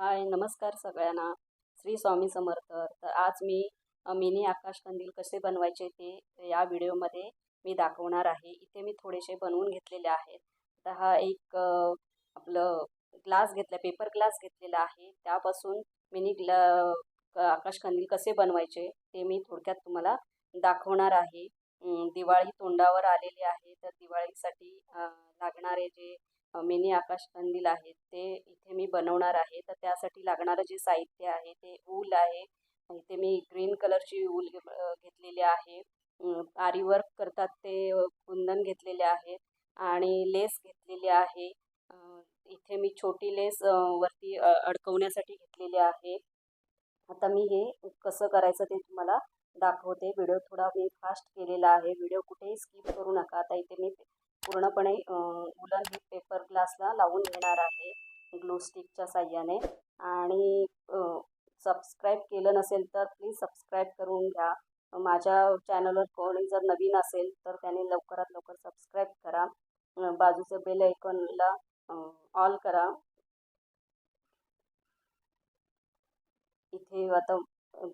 हाय नमस्कार सगळ्यांना. श्री स्वामी समर्थ. तर आज मी मिनी आकाशकंदील कसे बनवायचे ते या व्हिडिओमध्ये मी दाखवणार आहे. इथे मी थोडेसे बनवून घेतलेले आहेत. तर हा एक आपलं ग्लास घेतला पेपर ग्लास घेतलेला आहे. त्यापासून मिनी ग्ला आकाशकंदील कसे बनवायचे ते मी थोडक्यात तुम्हाला दाखवणार आहे. दिवाळी तोंडावर आलेली आहे. तर दिवाळीसाठी लागणारे जे मिनी आकाशकंदील आहेत ते इथे मी बनवणार आहे. तर त्यासाठी लागणारं जे साहित्य आहे ते ऊल आहे. इथे मी ग्रीन कलरची ऊल घेतलेली आहे. आरी वर्क करतात ते कुंदन घेतलेले आहेत आणि लेस घेतलेली आहे. इथे मी छोटी लेस वरती अ, अडकवण्यासाठी घेतलेली आहे. आता मी हे कसं करायचं ते तुम्हाला दाखवते. व्हिडिओ थोडा मी फास्ट केलेला आहे. व्हिडिओ कुठेही स्किप करू नका. आता इथे मी पूर्णपणे उलन पेपर ग्लासला लावून घेणार आहे ग्लू स्टिकच्या साह्याने. आणि सबस्क्राईब केलं नसेल तर प्लीज सबस्क्राईब करून घ्या. माझ्या चॅनलवर कोणी जर नवीन असेल तर त्याने लवकरात लवकर सबस्क्राईब करा. बाजूचं बेल ऐकॉनला ऑल करा. इथे आता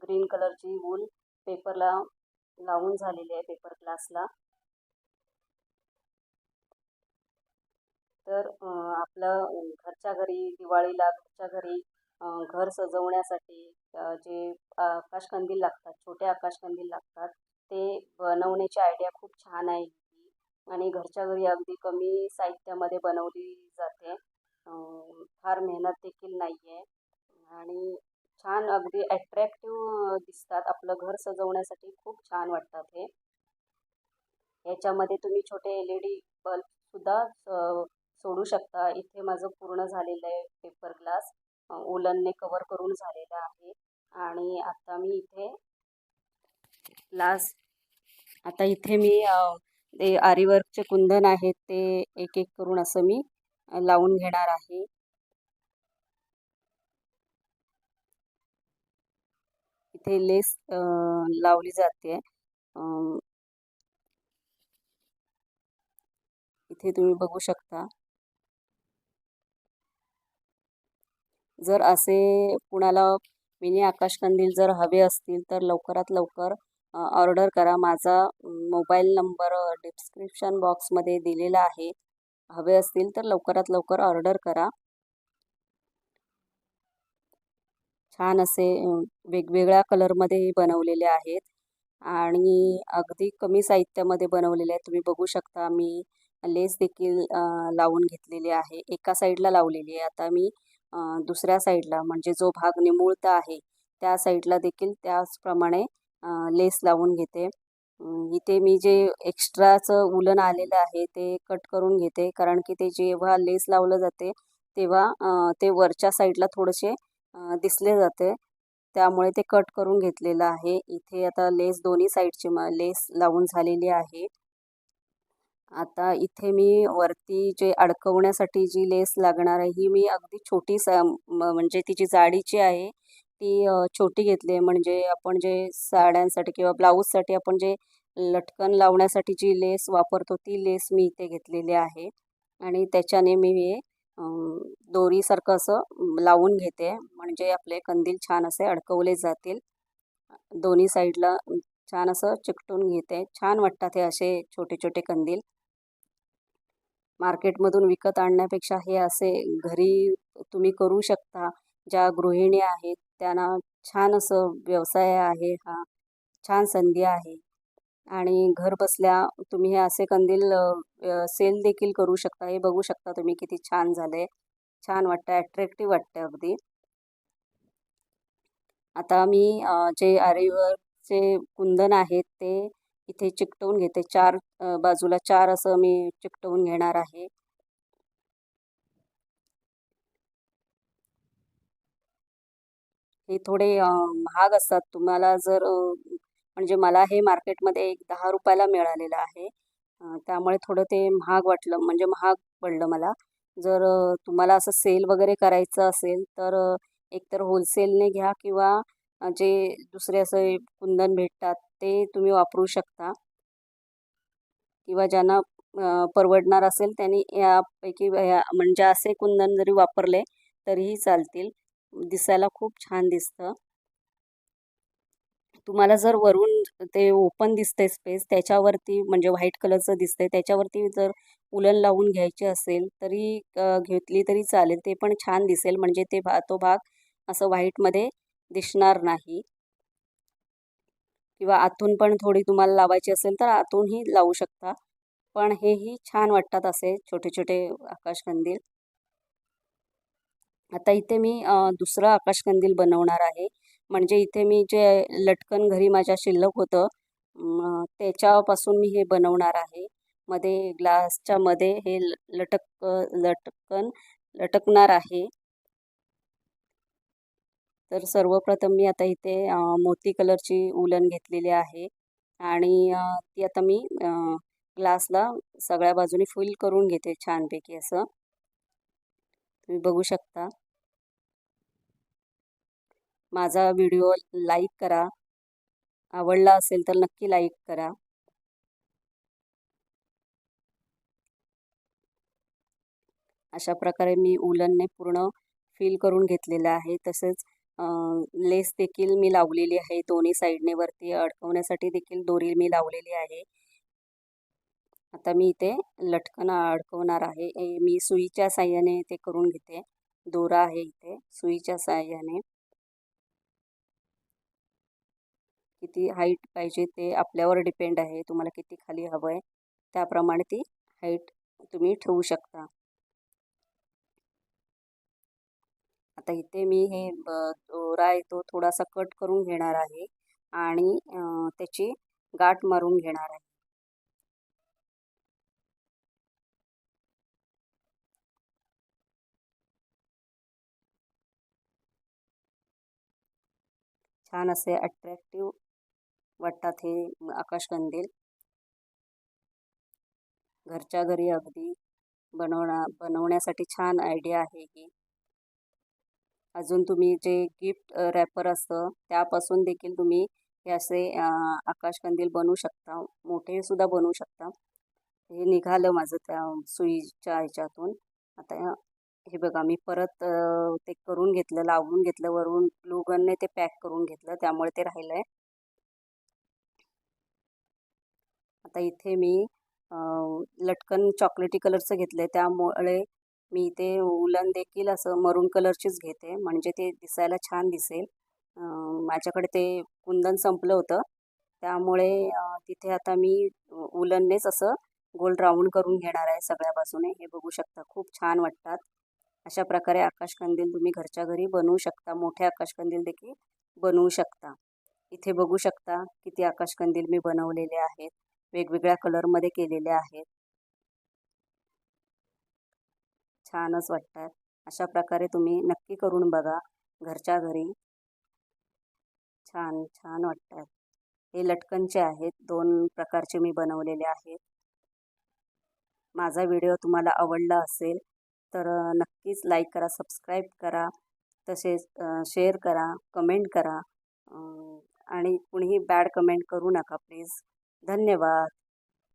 ग्रीन कलरची वूल पेपरला लावून झालेली आहे पेपर ग्लासला तर आपलं घरच्या घरी दिवाळीला घरच्या घरी घर सजवण्यासाठी जे आकाशकंदील लागतात छोटे आकाशकंदील लागतात ते बनवण्याची आयडिया खूप छान आहे आणि घरच्या घरी अगदी कमी साहित्यामध्ये बनवली जाते. फार मेहनत देखील नाही आहे आणि छान अगदी ॲट्रॅक्टिव्ह दिसतात. आपलं घर सजवण्यासाठी खूप छान वाटतात हे. याच्यामध्ये तुम्ही छोटे एल ई डी बल्बसुद्धा सोडू शकता. इथे माझं पूर्ण झालेलं आहे पेपर ग्लास ओलनने कवर करून झालेलं आहे. आणि आता मी इथे ग्लास आता इथे मी ते आरीवर्कचे कुंदन आहेत ते एक एक करून असं मी लावून घेणार आहे. इथे लेस लावली जाते. इथे तुम्ही बघू शकता. जर असे कुणाला मिनी आकाशकंदील जर हवे असतील तर लवकरात लवकर ऑर्डर करा. माझा मोबाईल नंबर डिस्क्रिप्शन बॉक्समध्ये दिलेला आहे. हवे असतील तर लवकरात लवकर ऑर्डर करा. छान असे वेगवेगळ्या कलरमध्ये बनवलेले आहेत आणि अगदी कमी साहित्यामध्ये बनवलेले आहेत. तुम्ही बघू शकता मी लेस देखील लावून घेतलेली आहे. एका साईडला लावलेली आहे. आता मी दुसऱ्या साईडला म्हणजे जो भाग निमुळता आहे त्या साईडला देखील त्याचप्रमाणे लेस लावून घेते. इथे मी जे एक्स्ट्राचं उलन आलेलं आहे ते कट करून घेते. कारण की ते जेव्हा लेस लावलं जाते तेव्हा ते वरच्या साईडला थोडेसे दिसले जाते. त्यामुळे ते कट करून घेतलेलं आहे. इथे आता लेस दोन्ही साईडची म लेस लावून झालेली आहे. आता इथे मी वरती जे अडकवण्यासाठी जी लेस लागणार आहे ही मी अगदी छोटी सा म्हणजे तिची जाडीची आहे ती छोटी घेतली आहे. म्हणजे आपण जे साड्यांसाठी किंवा ब्लाऊजसाठी आपण जे लटकन लावण्यासाठी जी लेस वापरतो ती लेस मी इथे घेतलेली आहे. आणि त्याच्याने मी हे दोरीसारखं असं लावून घेते. म्हणजे आपले कंदील छान असे अडकवले जातील. दोन्ही साईडला छान असं चिकटून घेते. छान वाटतात हे असे छोटे छोटे कंदील. मार्केटमधून विकत आणण्यापेक्षा हे असे घरी तुम्ही करू शकता. ज्या गृहिणी आहेत त्यांना छान असं व्यवसाय आहे हा. छान संधी आहे. आणि घर बसल्या तुम्ही हे असे कंदील सेल देखील करू शकता. हे बघू शकता तुम्ही किती छान झाले छान वाटतं ॲट्रॅक्टिव्ह वाटतं अगदी. आता मी जे आरीवर्कचे कुंदन आहेत ते इथे चिकटवून घेते. चार बाजूला चार असं मी चिकटवून घेणार आहे. हे थोडे महाग असतात. तुम्हाला जर म्हणजे मला हे मार्केटमध्ये एक दहा रुपयाला मिळालेलं आहे. त्यामुळे थोडं ते महाग वाटलं म्हणजे महाग पडलं मला. जर तुम्हाला असं सेल वगैरे करायचं असेल तर एकतर होलसेलने घ्या किंवा जे दुसरे असे कुंदन भेटतात ते तुम्ही वापरू शकता. किंवा ज्यांना परवडणार असेल त्यांनी यापैकी या म्हणजे असे कुंदन जरी वापरले तरीही चालतील. दिसायला खूप छान दिसतं. तुम्हाला जर वरून ते ओपन दिसते स्पेस त्याच्यावरती म्हणजे व्हाईट कलरचं दिसते त्याच्यावरती जर उलन लावून घ्यायची असेल तरी घेतली तरी चालेल. ते पण छान दिसेल. म्हणजे ते भा तो भाग असं व्हाईटमध्ये दिसणार नाही. किंवा आतून पण थोडी तुम्हाला लावायची असेल तर आतूनही लावू शकता. पण हेही छान वाटतात असे छोटे छोटे आकाशकंदील. आता इथे मी दुसरं आकाशकंदील बनवणार आहे. म्हणजे इथे मी जे लटकन घरी माझ्या शिल्लक होतं त्याच्यापासून मी हे बनवणार आहे. मध्ये ग्लासच्या मध्ये हे ल- लटक लटकन लटकणार आहे. तर सर्वप्रथम मी आता इथे मोती कलरची उलन घेतलेली आहे. आणि ती आता मी ग्लासला सगळ्या बाजूनी फुल करून घेते छानपैकी असं. तुम्ही बघू शकता. माझा व्हिडिओ लाईक करा. आवडला असेल तर नक्की लाईक करा. अशा प्रकारे मी उलनने पूर्ण फिल करून घेतलेलं आहे. तसेच लेस देखील मी लावलेली आहे. दोन्ही साईडने वरती अडकवण्यासाठी देखील दोरी मी लावलेली आहे. आता मी इथे लटकन अडकवणार आहे. मी सुईच्या साह्याने ते करून घेते. दोरा आहे इथे सुईच्या साह्याने. किती हाईट पाहिजे ते आपल्यावर डिपेंड आहे. तुम्हाला किती खाली हवं आहे त्याप्रमाणे ती हाईट तुम्ही ठेवू शकता. आता इथे मी हे दोरा आहे तो थोडासा कट करून घेणार आहे आणि त्याची गाठ मारून घेणार आहे. छान असे अट्रॅक्टिव्ह वाटतात हे आकाशकंदील घरच्या घरी अगदी बनवणा बनवण्यासाठी छान आयडिया आहे ही. अजून तुम्ही जे गिफ्ट रॅपर असतं त्यापासून देखील तुम्ही हे असे आकाशकंदील बनवू शकता. मोठे सुद्धा बनवू शकता. हे निघालं माझं त्या सुईच्या ह्याच्यातून. आता हे बघा मी परत ते करून घेतलं लावून घेतलं वरून ग्लूगनने ते पॅक करून घेतलं त्यामुळे ते राहिलं आहे आता इथे मी लटकन चॉकलेटी कलरचं घेतलं आहे त्यामुळे मी ते उलन देखील असं मरून कलरचीच घेते. म्हणजे ते दिसायला छान दिसेल. माझ्याकडे ते कुंदन संपलं होतं. त्यामुळे तिथे आता मी उलननेच असं गोल राऊंड करून घेणार आहे सगळ्या बाजूने. हे बघू शकता खूप छान वाटतात. अशा प्रकारे आकाशकंदील तुम्ही घरच्या घरी बनवू शकता. मोठे आकाशकंदील देखील बनवू शकता. इथे बघू शकता किती आकाशकंदील मी बनवलेले आहेत. वेगवेगळ्या कलरमध्ये केलेले आहेत. छानच वाटतात अशा प्रकारे तुम्ही नक्की करून बघा. घरच्या घरी छान छान वाटतात हे लटकनचे आहेत. दोन प्रकारचे मी बनवलेले आहेत. माझा व्हिडिओ तुम्हाला आवडला असेल तर नक्कीच लाईक करा सबस्क्राईब करा तसेच शेअर करा कमेंट करा. आणि कुणीही बॅड कमेंट करू नका प्लीज. धन्यवाद.